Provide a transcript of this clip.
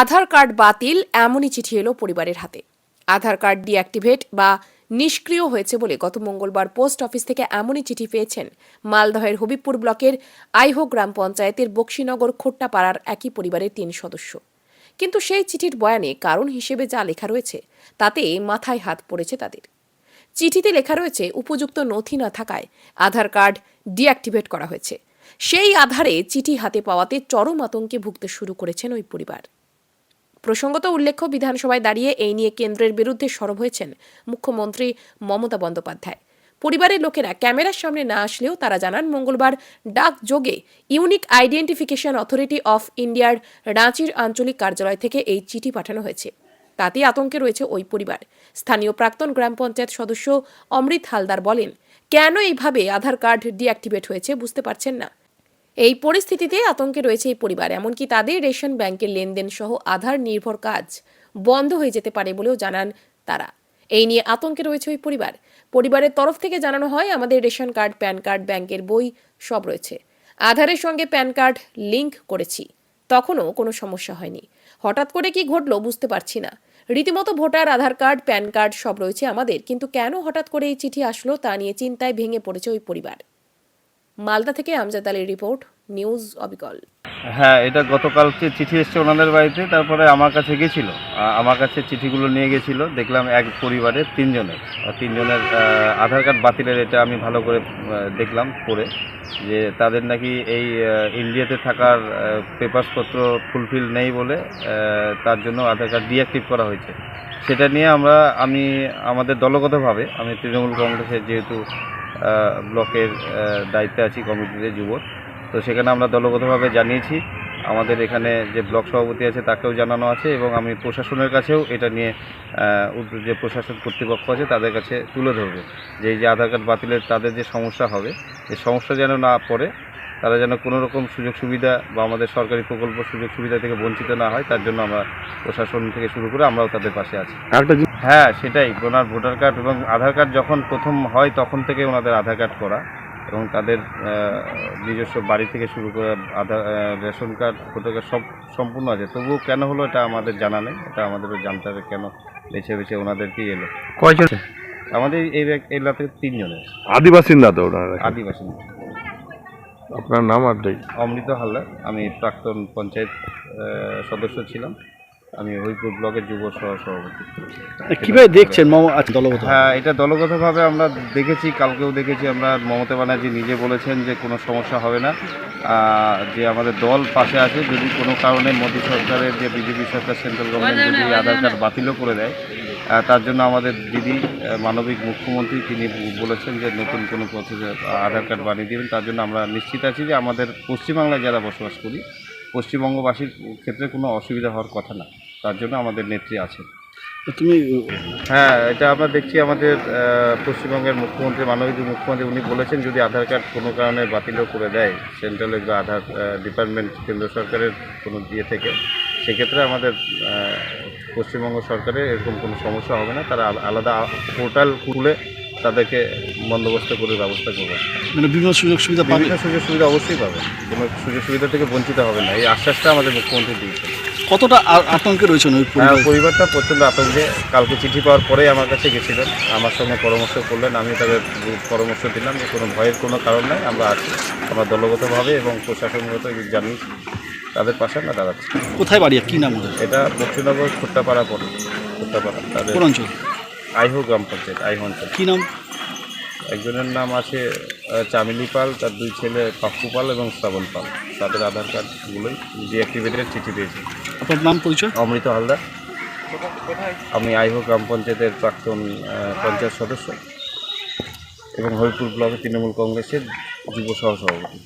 আধার card বাতিল এমনই চিঠি এলো পরিবারের হাতে। আধার কার্ড ডিঅ্যাক্টিভেট বা নিষ্ক্রিয় হয়েছে বলে গত মঙ্গলবার পোস্ট অফিস থেকে এমনই চিঠি পেয়েছেন মালদহের হবিবপুর ব্লকের আইহো গ্রাম পঞ্চায়েতের বক্সিনগর খোট্টাপাড়ার একই পরিবারের তিন সদস্য। কিন্তু সেই চিঠির বয়ানে কারণ হিসেবে যা লেখা রয়েছে, তাতে মাথায় হাত পড়েছে তাদের। চিঠিতে লেখা রয়েছে, উপযুক্ত নথি না থাকায় আধার কার্ড ডিঅ্যাক্টিভেট করা হয়েছে। সেই আধারে চিঠি হাতে পাওয়াতে চরম আতঙ্কে ভুগতে শুরু করেছেন ওই পরিবার। প্রসঙ্গত উল্লেখ্য, বিধানসভায় দাঁড়িয়ে এই নিয়ে কেন্দ্রের বিরুদ্ধে সরব হয়েছেন মুখ্যমন্ত্রী মমতা বন্দ্যোপাধ্যায়। পরিবারের লোকেরা ক্যামেরার সামনে না আসলেও তারা জানান, মঙ্গলবার ডাক যোগে ইউনিক আইডেন্টিফিকেশন অথরিটি অফ ইন্ডিয়ার রাঁচির আঞ্চলিক কার্যালয় থেকে এই চিঠি পাঠানো হয়েছে। তাতে আতঙ্কে রয়েছে ওই পরিবার। স্থানীয় প্রাক্তন গ্রাম পঞ্চায়েত সদস্য অমৃত হালদার বলেন, কেন এইভাবে আধার কার্ড ডিঅ্যাক্টিভেট হয়েছে বুঝতে পারছেন না। এই পরিস্থিতিতে আতঙ্কে রয়েছে এই পরিবার, এমনকি তাদের রেশন ব্যাংকের লেনদেন সহ আধার নির্ভর কাজ বন্ধ হয়ে যেতে পারে বলেও জানান তারা। এই নিয়ে আতঙ্কে রয়েছে ওই পরিবার। পরিবারের তরফ থেকে জানানো হয়, আমাদের রেশন কার্ড, প্যান কার্ড, ব্যাংকের বই সব রয়েছে। আধারের সঙ্গে প্যান কার্ড লিংক করেছি। তখনও কোনো সমস্যা হয়নি। হঠাৎ করে কি ঘটলো বুঝতে পারছি না। রীতিমতো voter, Aadhaar card, PAN card সব রয়েছে আমাদের, কিন্তু কেন হঠাৎ করে এই চিঠি আসলো তা নিয়ে চিন্তায় ভেঙে পড়েছে ওই পরিবার। মালদা থেকে আমজাদ আলীর রিপোর্ট, নিউজ অবিকল। হ্যাঁ এটা গতকালকে চিঠি এসছে ওনাদের বাড়িতে, তারপরে আমার কাছে গেছিল। আমার কাছে চিঠিগুলো নিয়ে গেছিল। দেখলাম এক পরিবারের তিনজনের। তিনজনের আধার কার্ড বাতিলের এটা আমি ভালো করে দেখলাম পড়ে যে তাদের নাকি এই ইন্ডিয়াতে থাকার পেপারসপত্র ফুলফিল নেই বলে তার জন্য আধার কার্ড ডিঅ্যাক্টিভ করা হয়েছে। সেটা নিয়ে আমরা, আমি, আমাদের দলগতভাবে, আমি তৃণমূল কংগ্রেসের যেহেতু ব্লকের দায়িত্বে আছি কমিটিতে যুব। তো সেখানে আমরা দলগতভাবে জানিয়েছি, আমাদের এখানে যে ব্লক সভাপতি আছে তাকেও জানানো আছে এবং আমি প্রশাসনের কাছেও এটা নিয়ে যে প্রশাসন কর্তৃপক্ষ আছে তাদের কাছে তুলে ধরবো যে এই যে আধার কার্ড বাতিলের তাদের যে সমস্যা হবে, এই সমস্যা যেন না পড়ে তারা যেন কোনো রকম সুযোগ সুবিধা বা আমাদের সরকারি প্রকল্প সুযোগ সুবিধা থেকে বঞ্চিত না হয় তার জন্য আমরা প্রশাসন থেকে শুরু করে আমরাও তাদের পাশে আছি। হ্যাঁ সেটাই। ওনার ভোটার কার্ড এবং আধার কার্ড যখন প্রথম হয় তখন থেকে ওনাদের আধার কার্ড করা এবং তাদের নিজস্ব বাড়ি থেকে শুরু করে Aadhaar ration card voter card সব সম্পূর্ণ আছে। তবুও কেন হলো এটা আমাদের জানা নেই। এটা আমাদেরও জানতে হবে কেন বেছে বেছে ওনাদেরকেই এলো। কয়জন আমাদের এই এলাকাতে তিনজনের আদিবাসী না তো ওনারা? আদিবাসী আপনার নাম আপডেট অমৃত হালদার। আমি প্রাক্তন পঞ্চায়েত সদস্য ছিলাম। আমি হরিপুর ব্লকের যুব সহ সভাপতি। কীভাবে দেখছেন মম আচ্ছা দলগত হ্যাঁ এটা দলগতভাবে আমরা দেখেছি কালকেও দেখেছি আমরা মমতা ব্যানার্জি নিজে বলেছেন যে কোনো সমস্যা হবে না। যে আমাদের দল পাশে আছে যদি কোনো কারণে মোদী সরকারের যে বিজেপি সরকার সেন্ট্রাল গভর্নমেন্ট যদি আধার কার্ড বাতিলও করে দেয় তার জন্য আমাদের দিদি মানবিক মুখ্যমন্ত্রী তিনি বলেছেন যে নতুন কোনো পদ্ধতি আধার কার্ড বানিয়ে দেবেন। তার জন্য আমরা নিশ্চিত আছি যে আমাদের পশ্চিমবাংলায় যারা বসবাস করি পশ্চিমবঙ্গবাসীর ক্ষেত্রে কোনো অসুবিধা হওয়ার কথা না। তার জন্য আমাদের নেত্রী আছে তুমি হ্যাঁ এটা আমরা দেখছি আমাদের পশ্চিমবঙ্গের মুখ্যমন্ত্রী মানবিক মুখ্যমন্ত্রী উনি বলেছেন যদি আধার কার্ড কোনো কারণে বাতিলও করে দেয় সেন্ট্রালের বা আধার ডিপার্টমেন্ট কেন্দ্র সরকারের কোনো দিয়ে থেকে সেক্ষেত্রে আমাদের পশ্চিমবঙ্গ সরকারের এরকম কোনো সমস্যা হবে না। তারা আলাদা পোর্টাল খুলে তাদেরকে বন্দোবস্ত করে ব্যবস্থা করবে। মানে বিভিন্ন সুযোগ সুবিধা পাবে? বিভিন্ন সুযোগ সুবিধা অবশ্যই পাবে। কোনো সুযোগ সুবিধা থেকে বঞ্চিত হবে না। এই আশ্বাসটা আমাদের মুখ্যমন্ত্রী দিয়েছেন। কতটা আতঙ্কে রয়েছেন ওই হ্যাঁ পরিবারটা প্রচণ্ড আতঙ্কে। কালকে চিঠি পাওয়ার পরেই আমার কাছে গেছিলেন। আমার সঙ্গে পরামর্শ করলেন আমি তাদের পরামর্শ দিলাম যে কোনো ভয়ের কোনো কারণ নাই আমরা আছি। আমরা দলগতভাবে এবং প্রশাসনগত জানি তাদের পাশে আমরা দাঁড়াচ্ছি। কোথায় বাড়ি? কী নাম এটা বক্সিনগর খুট্টাপাড়া পড়ে। খুট্টাপাড়া তাদের অঞ্চল? আইহো গ্রাম পঞ্চায়েত আইহো অঞ্চল। কী নাম? একজনের নাম আছে চামেলি পাল তার দুই ছেলে পাপ্পু পাল এবং শ্রাবণ পাল। তাদের আধার কার্ডগুলোই ডিঅ্যাক্টিভেটের চিঠি দিয়েছে। আপনার নাম পরিচয়? অমৃত হালদার। আমি আইহো গ্রাম পঞ্চায়েতের প্রাক্তন পঞ্চায়েত সদস্য এবং হরিপুর ব্লকের তৃণমূল কংগ্রেসের যুব সহসভাপতি।